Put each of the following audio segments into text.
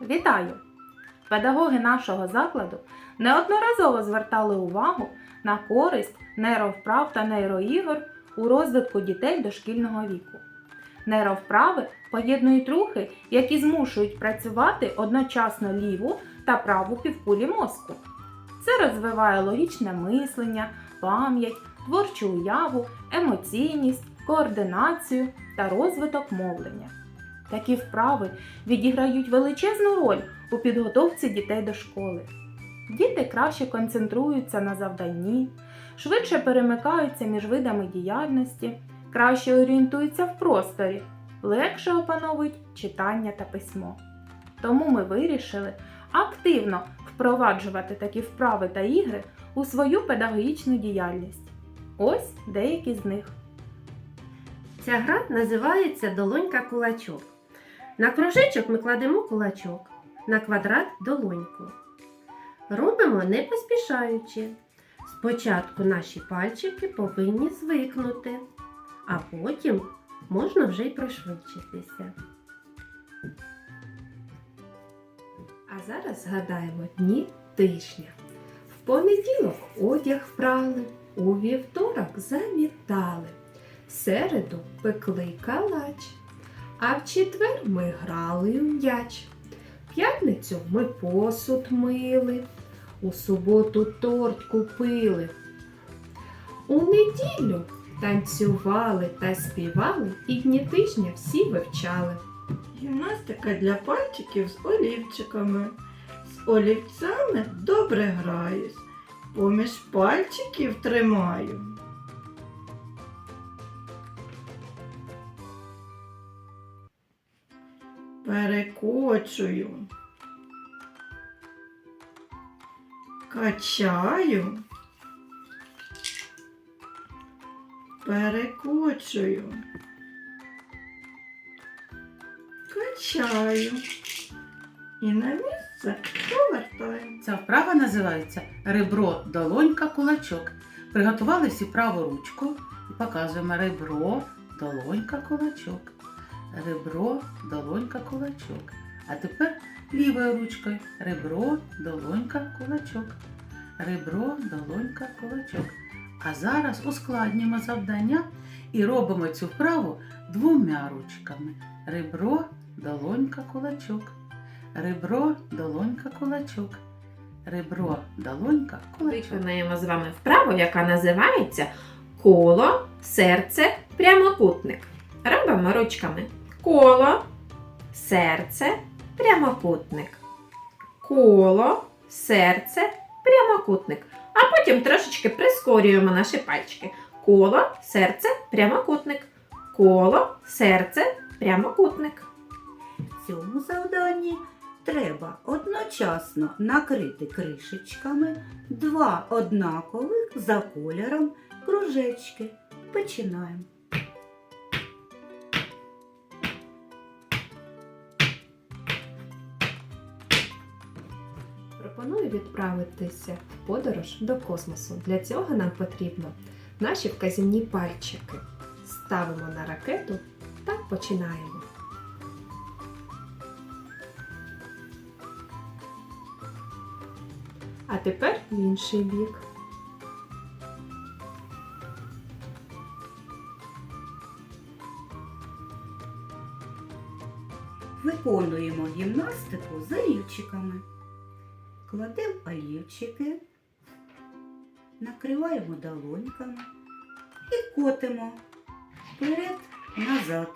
Вітаю! Педагоги нашого закладу неодноразово звертали увагу на користь нейровправ та нейроігор у розвитку дітей дошкільного віку. Нейровправи поєднують рухи, які змушують працювати одночасно ліву та праву півкулі мозку. Це розвиває логічне мислення, пам'ять, творчу уяву, емоційність, координацію та розвиток мовлення. Такі вправи відіграють величезну роль у підготовці дітей до школи. Діти краще концентруються на завданні, швидше перемикаються між видами діяльності, краще орієнтуються в просторі, легше опановують читання та письмо. Тому ми вирішили активно впроваджувати такі вправи та ігри у свою педагогічну діяльність. Ось деякі з них. Ця гра називається долонька кулачок. На кружечок ми кладемо кулачок, на квадрат долоньку. Робимо не поспішаючи. Спочатку наші пальчики повинні звикнути, а потім можна вже й пришвидшитися. А зараз згадаємо дні тижня. В понеділок одяг прали, у вівторок замітали. В середу пекли калач, а в четвер ми грали у м'яч. В п'ятницю ми посуд мили, у суботу торт купили. У неділю танцювали та співали і дні тижня всі вивчали. Гімнастика для пальчиків з олівчиками. З олівцями добре граюсь. Поміж пальчиків тримаю. Перекочую. Качаю. Перекочую. Качаю. І на місце повертаю. Ця вправа називається ребро, долонька, кулачок. Приготували всі праву ручку і показуємо ребро, долонька, кулачок. Ребро, долонька, кулачок. А тепер лівою ручкою ребро, долонька, кулачок. Ребро, долонька, кулачок. А зараз ускладнюємо завдання і робимо цю вправу двома ручками. Ребро, долонька, кулачок. Ребро, долонька, кулачок. Ребро, долонька, кулачок. Виконаємо з вами вправу, яка називається коло, серце, прямокутник. Робимо ручками коло, серце, прямокутник. Коло, серце, прямокутник. А потім трошечки прискорюємо наші пальчики. Коло, серце, прямокутник. Коло, серце, прямокутник. В цьому завданні треба одночасно накрити кришечками два однакових за кольором кружечки. Починаємо. Пропоную відправитися в подорож до космосу. Для цього нам потрібно наші вказівні пальчики. Ставимо на ракету та починаємо. А тепер інший бік. Виконуємо гімнастику з олівчиками. Кладемо олівчики, накриваємо долоньками і котимо вперед, назад.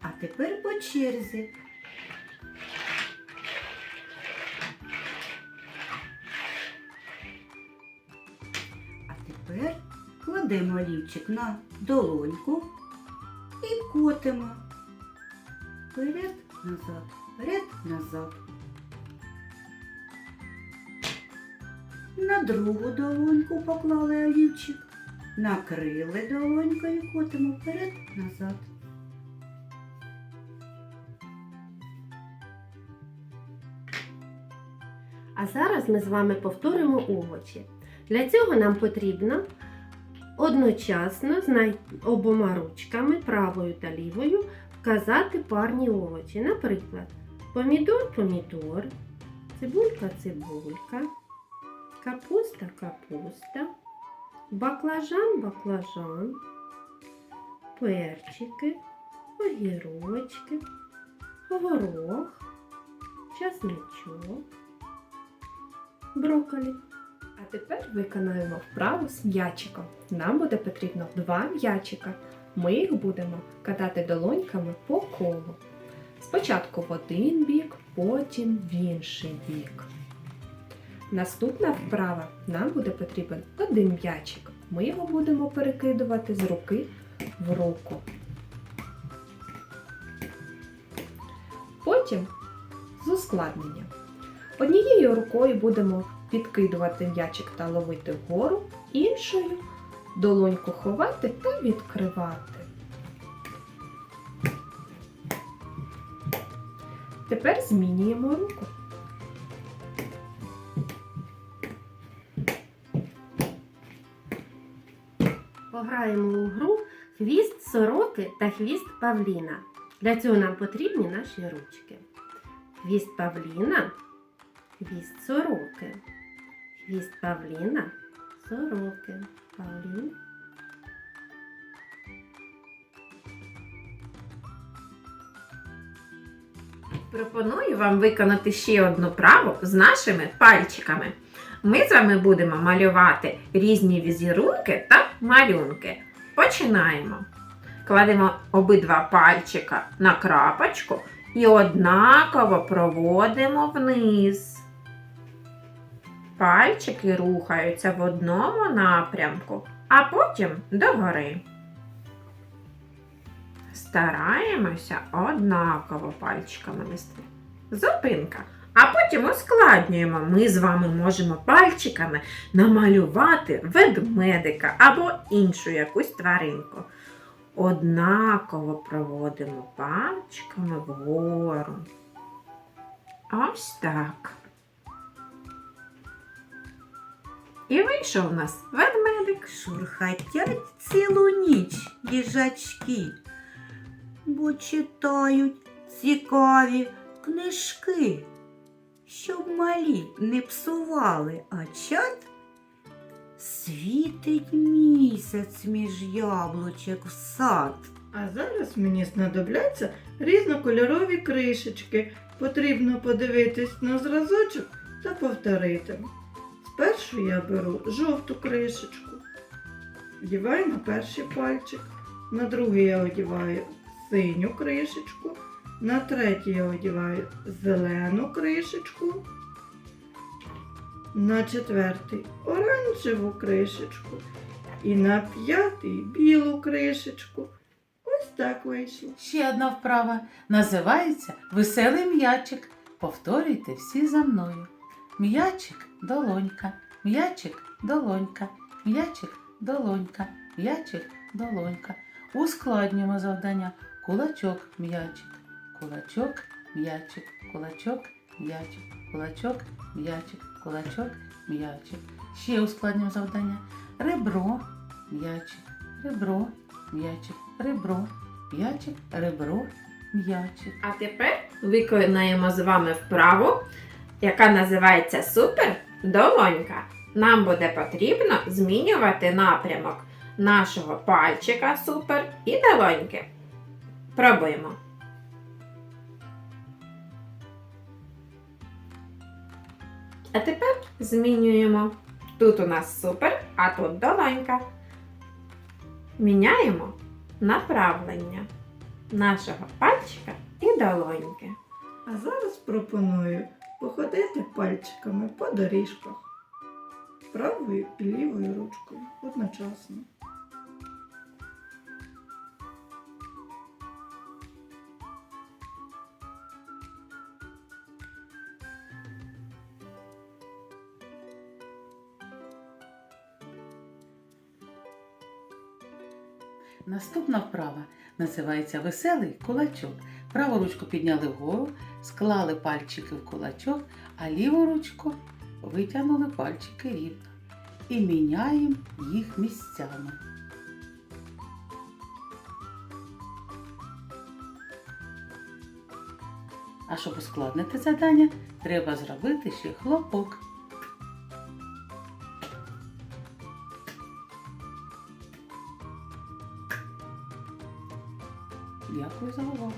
А тепер по черзі. А тепер кладемо олівчик на долоньку і котимо. Вперед, назад, вперед, назад. На другу долоньку поклали олівчик, накрили долонькою, котимо вперед, назад. А зараз ми з вами повторимо овочі. Для цього нам потрібно Одночасно обома ручками, правою та лівою, вказати парні овочі. Наприклад, помідор, помідор, цибулька, цибулька, капуста, капуста, баклажан, баклажан, перчики, огірочки, горох, часничок, брокколі. А тепер виконаємо вправу з м'ячиком. Нам буде потрібно два м'ячика. Ми їх будемо катати долоньками по колу. Спочатку в один бік, потім в інший бік. Наступна вправа нам буде потрібен один м'ячик. Ми його будемо перекидувати з руки в руку. Потім з ускладненням. Однією рукою будемо підкидувати м'ячик та ловити вгору, іншою долоньку ховати та відкривати. Тепер змінюємо руку. Пограємо у гру хвіст сороки та хвіст павліна. Для цього нам потрібні наші ручки. Хвіст павліна, хвіст сороки. Хвіст павліна, сороки. Павлін. Пропоную вам виконати ще одну праву з нашими пальчиками. Ми з вами будемо малювати різні візерунки та малюнки. Починаємо. Кладемо обидва пальчика на крапочку і однаково проводимо вниз. Пальчики рухаються в одному напрямку, а потім догори. Стараємося однаково пальчиками вести. Зупинка. А потім ускладнюємо. Ми з вами можемо пальчиками намалювати ведмедика або іншу якусь тваринку. Однаково проводимо пальчиками вгору. Ось так. І вийшов у нас ведмедик. Шурхатять цілу ніч їжачки, бо читають цікаві книжки, щоб малі не псували, а чат світить місяць між яблучок в сад. А зараз мені знадобляться різнокольорові кришечки. Потрібно подивитись на зразочок та повторити. Спершу я беру жовту кришечку, вдіваю на перший пальчик, на другий я одіваю синю кришечку, на третій я одіваю зелену кришечку, на четвертий оранжеву кришечку і на п'ятий білу кришечку. Ось так вийшло. Ще одна вправа називається Веселий м'ячик. Повторюйте всі за мною. М'ячик долонька, м'ячик долонька, м'ячик долонька, м'ячик долонька. Ускладнюємо завдання. Кулачок, м'ячик, кулачок, м'ячик, кулачок, м'ячик, кулачок, м'ячик, кулачок, м'ячик. Ще ускладнюємо завдання. Ребро, м'ячик, ребро, м'ячик, ребро, м'ячик, ребро, м'ячик. А тепер виконаємо з вами вправу, яка називається Супер долонька. Нам буде потрібно змінювати напрямок нашого пальчика супер і долоньки. Пробуємо. А тепер змінюємо. Тут у нас супер, а тут долонька. Міняємо направлення нашого пальчика і долоньки. А зараз пропоную походити пальчиками по доріжках правою і лівою ручкою одночасно. Наступна вправа називається Веселий кулачок. Праву ручку підняли вгору, склали пальчики в кулачок, а ліву ручку витягнули пальчики рівно. І міняємо їх місцями. А щоб ускладнити завдання, треба зробити ще хлопок. Дякую за увагу!